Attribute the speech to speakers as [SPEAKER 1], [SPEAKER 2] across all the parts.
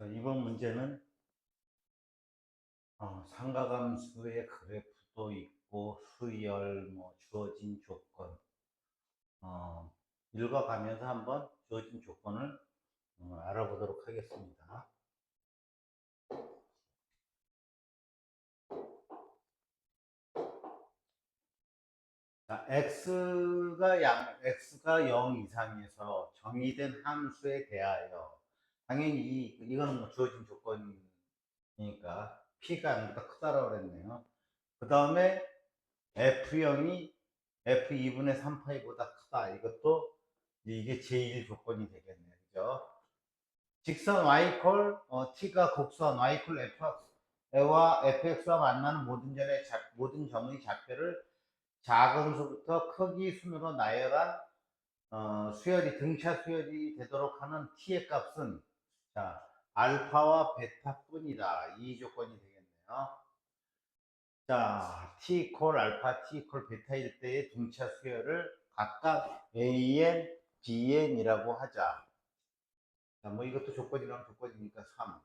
[SPEAKER 1] 자, 이번 문제는 어, 상가감수의 그래프도 있고 수열, 뭐 주어진 조건 어, 읽어가면서 한번 주어진 조건을 어, 알아보도록 하겠습니다. 자, x가 양, x가 0 이상에서 정의된 함수에 대하여 당연히 이, 이거는 뭐 주어진 조건이니까 p가 0보다 크다라고 그랬네요. 그 다음에 f0이 f2분의 3파이보다 크다. 이것도 이게 제1 조건이 되겠네요. 그죠? 직선 y콜 어, t가 곡선 y콜 f와 fx와 만나는 모든 점의 자, 모든 점의 좌표를 작은 수부터 크기 순으로 나열한 어, 수열이 등차 수열이 되도록 하는 t의 값은 자 알파와 베타뿐이다 이 조건이 되겠네요. 자 t 콜 알파 t 콜 베타일 때의 등차 수열을 각각 an, bn이라고 하자. 자, 뭐 이것도 조건이랑 조건이니까 3.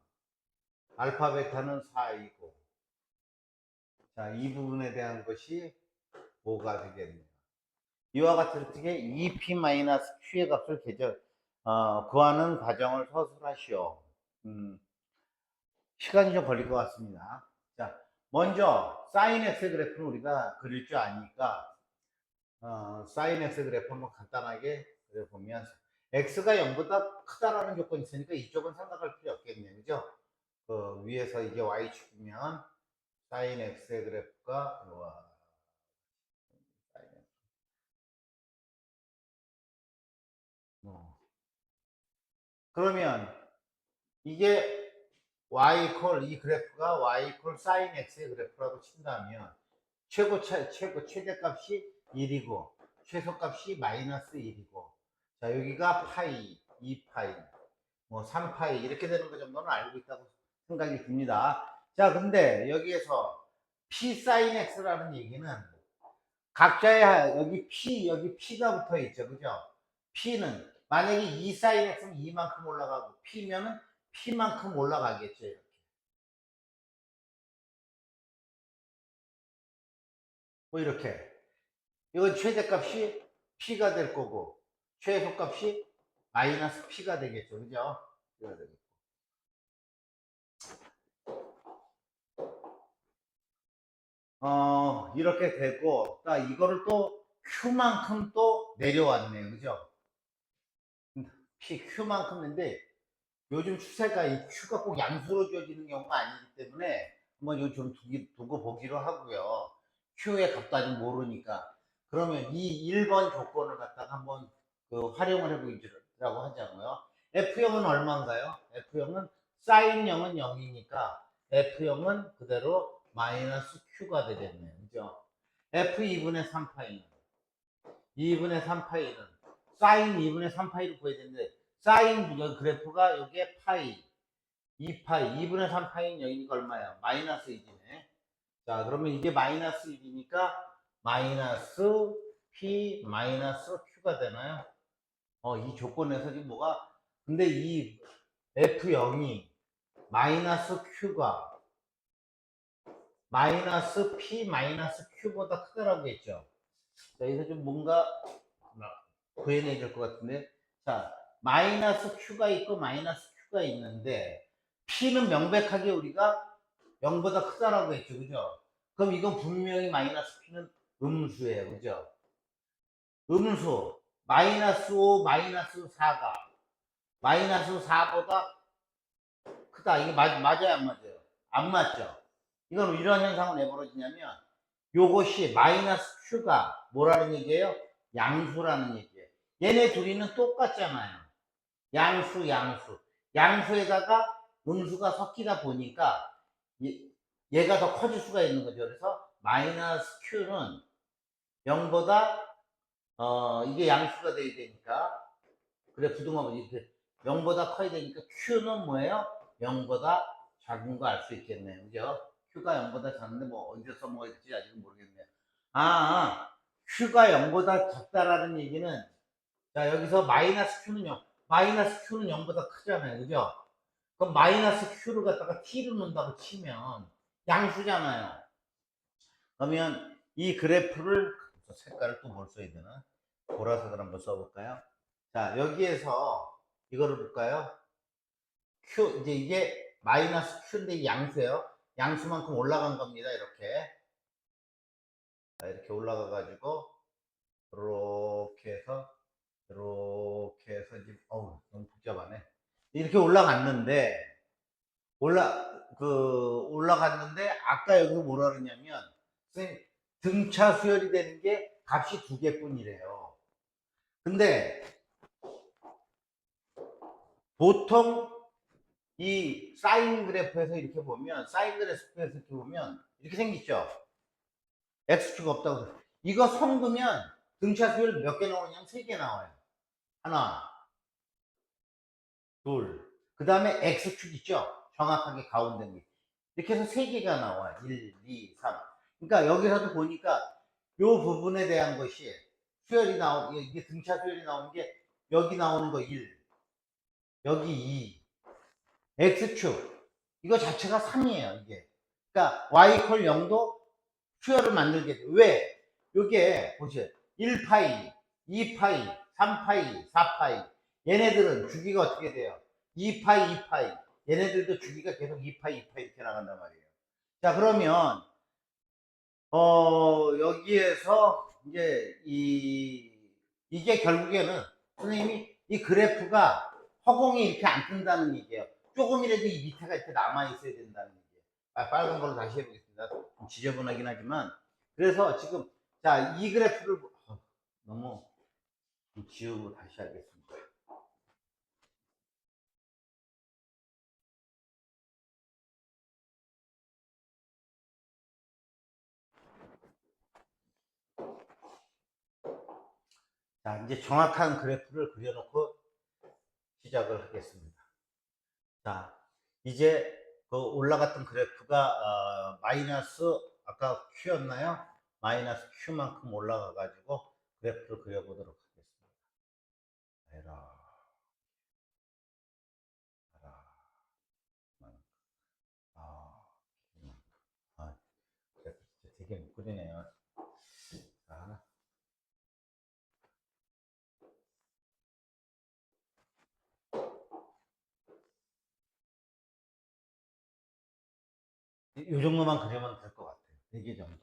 [SPEAKER 1] 알파 베타는 4이고. 자, 이 부분에 대한 것이 5가 되겠네요. 이와 같은 특에 EP-Q의 값을 계절, 어, 구하는 과정을 서술하시오. 음, 시간이 좀 걸릴 것 같습니다. 자, 먼저, 사인 X 그래프는 우리가 그릴 줄 아니까, 어, 사인 X 그래프 한번 간단하게 그려보면, X가 0보다 크다라는 조건이 있으니까 이쪽은 생각할 필요 없겠네요. 그죠? 그 위에서 이게 Y축이면, 사인 X의 그래프가, 와, 사인 X. 어. 그러면 이게 y 콜 이 그래프가 y 콜 사인 x의 그래프라고 친다면 최고 차, 최고 최대값이 1이고 최소값이 마이너스 1이고 자 여기가 파이 2파이 뭐 3파이 이렇게 되는 거 정도는 알고 있다고 생각이 듭니다. 자 근데 여기에서 p 사인 x라는 얘기는 각자의 여기 p 여기 p가 붙어 있죠. 그죠? p는 만약에 2 사인 x면 2만큼 올라가고 p면은 p만큼 올라가겠죠 이렇게. 뭐 이렇게. 이건 최대값이 p가 될 거고 최소값이 마이너스 p가 되겠죠. 그죠? 이래야 되겠고. 어 이렇게 되고 딱 이거를 또 q만큼 또 내려왔네요. 그죠 P, Q만큼인데 요즘 추세가 이 Q가 꼭 양수로 지어지는 경우가 아니기 때문에 한번 좀 두기, 두고 보기로 하고요. Q의 값도 아직 모르니까. 그러면 이 1번 조건을 갖다가 한번 그 활용을 해보자고 하자고요. F0은 얼마인가요? F0은 사인 0은 0이니까 F0은 그대로 마이너스 Q가 되겠네요. 그죠? F2분의 3파이는 2분의 3파이는 사인 2분의 3파이를 구해야 되는데 사인 여기 그래프가 여기에 파이 2파이 2분의 3파이는 여기니까 얼마야? 마이너스 1이네 자 그러면 이게 마이너스 1이니까 마이너스 P 마이너스 Q가 되나요? 어 이 조건에서 지금 뭐가 근데 이 F0이 마이너스 Q가 마이너스 P 마이너스 Q보다 크다라고 했죠 자 여기서 좀 뭔가 구해내야 될 것 같은데 자 마이너스 q가 있고 마이너스 q가 있는데 p는 명백하게 우리가 0보다 크다라고 했죠. 그죠? 그럼 이건 분명히 마이너스 p는 음수예요. 그죠? 음수. 마이너스 5 마이너스 4가. 마이너스 4보다 크다. 이게 맞, 맞아요? 안 맞아요? 안 맞죠? 이건 이런 현상은 왜 벌어지냐면 요것이 마이너스 q가 뭐라는 얘기예요? 양수라는 얘기예요 얘네 둘이는 똑같잖아요. 양수, 양수. 양수에다가 음수가 섞이다 보니까 얘, 가더 커질 수가 있는 거죠. 그래서 마이너스 q는 0보다 어 이게 양수가 돼야 되니까 그래 부등하면 이렇게 0보다 커야 되니까 q는 뭐예요? 0보다 작은 거 알 수 있겠네요. 그죠? q가 0보다 작은데 뭐 언제 써먹어야 될지 아직은 모르겠네요. 아, q가 0보다 작다라는 얘기는 자, 여기서 마이너스 Q는 0. 마이너스 Q는 0보다 크잖아요. 그죠? 그럼 마이너스 Q를 갖다가 T로 넣는다고 치면 양수잖아요. 그러면 이 그래프를 색깔을 또 뭘 써야 되나? 보라색을 한번 써볼까요? 자, 여기에서 이거를 볼까요? Q, 이제 이게 마이너스 Q인데 이 양수예요. 양수만큼 올라간 겁니다. 이렇게. 자, 이렇게 올라가가지고, 이렇게 해서, 이렇게 해서, 이제, 어우, 너무 복잡하네. 이렇게 올라갔는데, 올라, 그, 올라갔는데, 아까 여기 뭐라 그러냐면, 선생님, 등차 수열이 되는 게 값이 두 개뿐이래요. 근데, 보통 이 사인 그래프에서 이렇게 보면, 사인 그래프에서 이렇게 보면, 이렇게 생기죠? X축가 없다고. 이거 섞으면 등차 수열 몇 개 나오냐면 세 개 나와요. 하나, 둘. 그 다음에 X축 있죠? 정확하게 가운데 게. 이렇게 해서 세 개가 나와요. 1, 2, 3. 그러니까 여기서도 보니까 요 부분에 대한 것이 수열이 나오, 이게 등차 수열이 나오는 게 여기 나오는 거 1, 여기 2, X축. 이거 자체가 3이에요, 이게. 그러니까 Y 콜 0도 수열을 만들게 돼. 왜? 요게, 보세요. 1파이, 2파이, 3파이, 4파이. 얘네들은 주기가 어떻게 돼요? 2파이, 2파이. 얘네들도 주기가 계속 2파이, 2파이 이렇게 나간단 말이에요. 자, 그러면, 어, 여기에서 이제 이, 이게 결국에는 선생님이 이 그래프가 허공이 이렇게 안 뜬다는 얘기예요. 조금이라도 이 밑에가 이렇게 남아 있어야 된다는 얘기예요. 아, 빨간 걸로 다시 해보겠습니다. 좀 지저분하긴 하지만. 그래서 지금, 자, 이 그래프를, 너무 좀 지우고 다시 하겠습니다. 자, 이제 정확한 그래프를 그려놓고 시작을 하겠습니다. 자, 이제 그 올라갔던 그래프가 어, 마이너스 아까 Q였나요? 마이너스 Q만큼 올라가 가지고 그래프를 그려보도록 하겠습니다. 에라, 아. 아, 되게 못 그리네요. 자. 이 정도만 그리면 될 것 같아요. 4개 정도.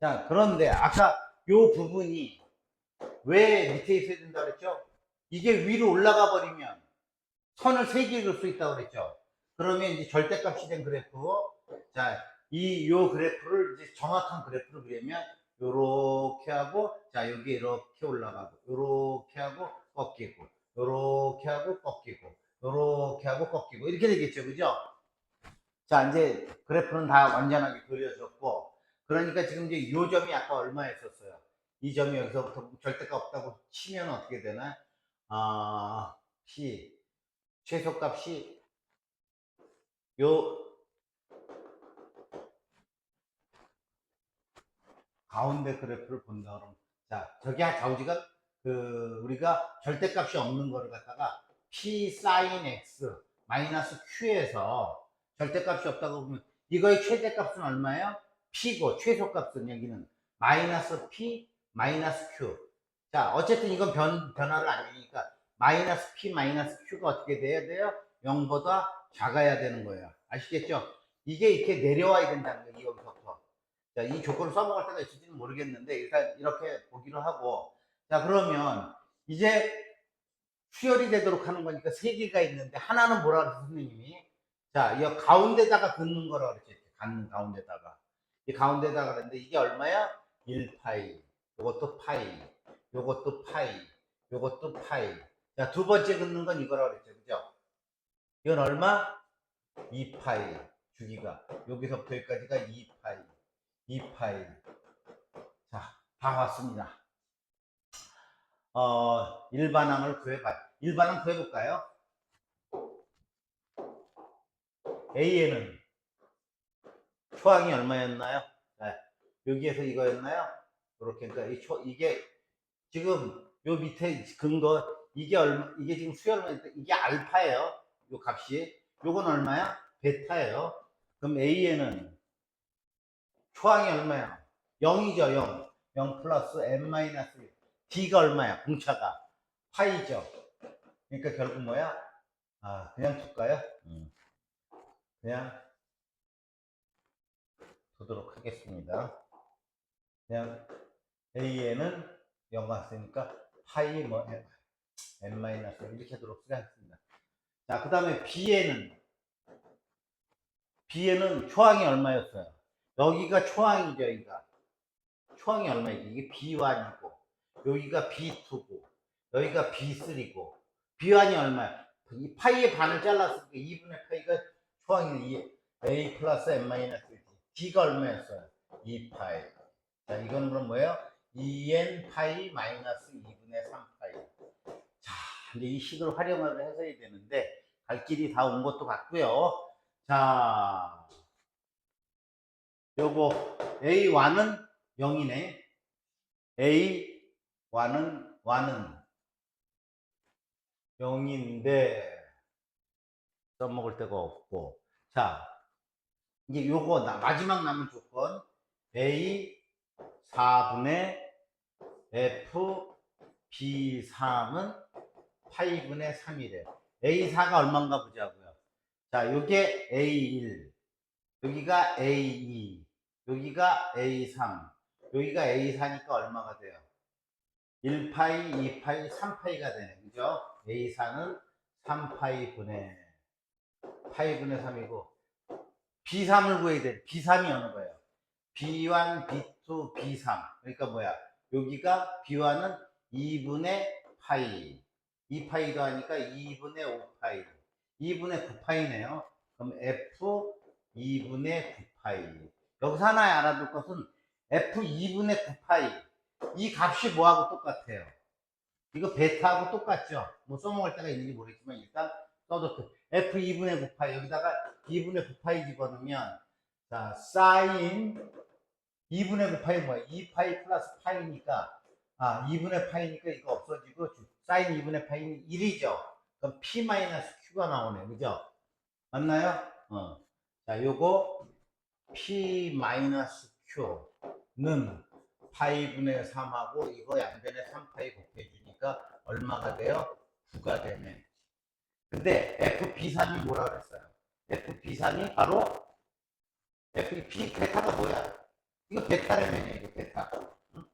[SPEAKER 1] 자, 그런데 아까 요 부분이 왜 밑에 있어야 된다 그랬죠? 이게 위로 올라가 버리면 선을 3개 그을 수 있다고 그랬죠? 그러면 이제 절대값이 된 그래프, 자, 이 요 그래프를 이제 정확한 그래프로 그리면 요렇게 하고, 자, 여기 이렇게 올라가고, 요렇게 하고 꺾이고, 요렇게 하고 꺾이고, 요렇게 하고 꺾이고, 이렇게 되겠죠, 그죠? 자, 이제 그래프는 다 완전하게 그려졌고, 그러니까 지금 이제 요 점이 아까 얼마였었어요? 이 점이 여기서부터 절대가 없다고 치면 어떻게 되나? 아, P, 최소값이 요 가운데 그래프를 본다 그러면, 자, 저기 좌우지가 그, 우리가 절대값이 없는 거를 갖다가 P 사인 X 마이너스 Q에서 절대값이 없다고 보면 이거의 최대값은 얼마예요? P고 최소값은 여기는 마이너스 P 마이너스 Q. 자 어쨌든 이건 변, 변화를 안 주니까 마이너스 P 마이너스 Q가 어떻게 돼야 돼요? 0보다 작아야 되는 거예요. 아시겠죠? 이게 이렇게 내려와야 된다는 거예요. 여기서부터. 자, 이 조건을 써먹을 때가 있을지는 모르겠는데 일단 이렇게 보기로 하고 자 그러면 이제 수열이 되도록 하는 거니까 세 개가 있는데 하나는 뭐라 그랬어 선생님이 자, 이 가운데다가 긋는 거라. 이렇게 갖는 가운데다가. 이 가운데다가 그랬는데 이게 얼마야? 1파이. 요것도 파이. 요것도 파이. 요것도 파이. 자, 두 번째 긋는 건 이거라 그랬죠. 그죠? 이건 얼마? 2파이. 주기가. 여기서부터 여기까지가 2파이. 2파이. 자, 다 왔습니다. 어, 일반항을 구해봐. 일반항 구해볼까요? A에는 초항이 얼마였나요? 네. 여기에서 이거였나요? 이렇게 그러니까 이 초, 이게 지금 요 밑에 근거 이게 얼마 이게 지금 수열만 이게 알파예요. 요 값이 요건 얼마야? 베타예요. 그럼 A에는 초항이 얼마야? 0이죠, 0. 0 플러스 n 마이너스 1. D가 얼마야? 공차가 파이죠. 그러니까 결국 뭐야? 아, 그냥 둘까요? 음. 그냥 두도록 하겠습니다. 그냥 A에는 0가 왔으니까 파이 뭐 n 마이너스 이렇게 하도록 하겠습니다. 자, 그 다음에 B에는 B에는 초항이 얼마였어요? 여기가 초항이죠, 여기가. 초항이 얼마이지? 이게 B1이고, 여기가 B2고, 여기가 B3고, B1이 얼마야? 이 파이의 반을 잘랐으니까 2분의 파이가 초항이 이 A 플러스 M 마이너스 D가 얼마였어요? 2파이. 자, 이건 그럼 뭐예요? 2n 파이 마이너스 2분의 3 파이. 자, 이제 이 식을 활용을 해서 해야 되는데, 갈 길이 다 온 것도 같고요. 자, 요거 A1은 0이네. A1은 1은 0인데 써먹을 데가 없고. 자, 이제 요거 나- 마지막 남은 조건 A 4분의 F B3은 8분의 3이래. A4가 얼마인가 보자고요. 자, 요게 A1, 여기가 A2, 여기가 A3, 여기가 A4니까 얼마가 돼요? 1파이, 2파이, 3파이가 되네. 그죠? A4는 3파이 분의 파이 분의 3이고 B3을 구해야 돼. B3이 어느 거예요? B1, B2, B3. 그러니까 뭐야? 여기가 B1은 2분의 파이. 2파이도 하니까 2분의 5파이. 2분의 9파이네요. 그럼 F 2분의 9파이. 여기서 하나 알아둘 것은 F 2분의 9파이. 이 값이 뭐하고 똑같아요? 이거 베타하고 똑같죠? 뭐 써먹을 때가 있는지 모르겠지만 일단 써도 F 2분의 9파이. 여기다가 2분의 9파이 집어넣으면 자, 사인 2분의 9파이 뭐야? 2파이 플러스 파이니까 아, 2분의 파이니까 이거 없어지고 사인 2분의 파이는 1이죠. 그럼 P 마이너스 Q가 나오네. 그죠? 맞나요? 어. 자, 요거 P 마이너스 Q는 파이분의 3하고 이거 양변에 3파이 곱해주니까 얼마가 돼요? 9가 되네. 근데 FB3이 뭐라 그랬어요? FB3이 바로 FB 베타가 뭐야? 이거 베타라면요, 이거 베타. 응?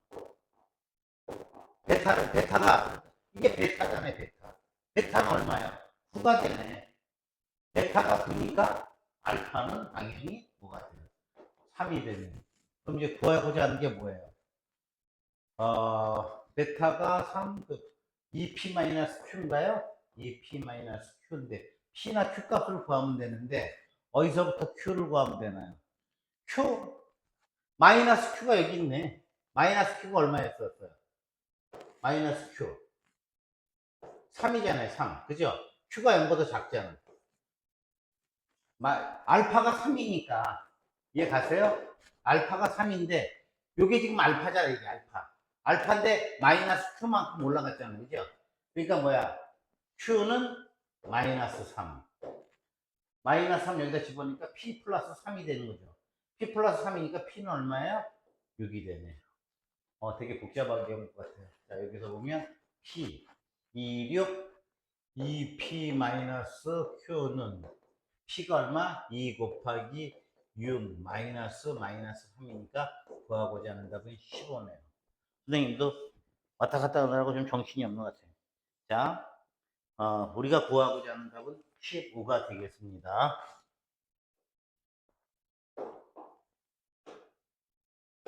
[SPEAKER 1] 베타를, 베타가, 이게 베타잖아요, 베타. 베타는 얼마야? 9가 되네. 베타가 9니까 알파는 당연히 뭐가 돼요? 3이 되네. 그럼 이제 구하고자 하는 게 뭐예요? 어, 베타가 3, 그, 2p-q인가요? 2p-q인데, p나 q 값을 구하면 되는데, 어디서부터 q를 구하면 되나요? q, 마이너스 q가 여기 있네. 마이너스 q가 얼마였었어요? 마이너스 q. 3이잖아요, 3. 그죠? q가 0보다 작잖아. 마, 알파가 3이니까. 이해 가세요? 알파가 3인데, 요게 지금 알파잖아, 이게 알파. 알파인데, 마이너스 q만큼 올라갔잖아. 그죠? 그러니까 뭐야? q는 마이너스 3. 마이너스 3 여기다 집어넣으니까 p 플러스 3이 되는 거죠. P 플러스 3이니까 p는 얼마예요? 6이 되네. 어, 되게 복잡하게 온것 같아요. 자, 여기서 보면 p 26 2p 마이너스 q는 p가 얼마? 2 곱하기 6 마이너스 마이너스 3이니까 구하고자 하는 답은 15네요. 선생님도 왔다 갔다 하느라고 좀 정신이 없는 것 같아요. 자, 어, 우리가 구하고자 하는 답은 15가 되겠습니다.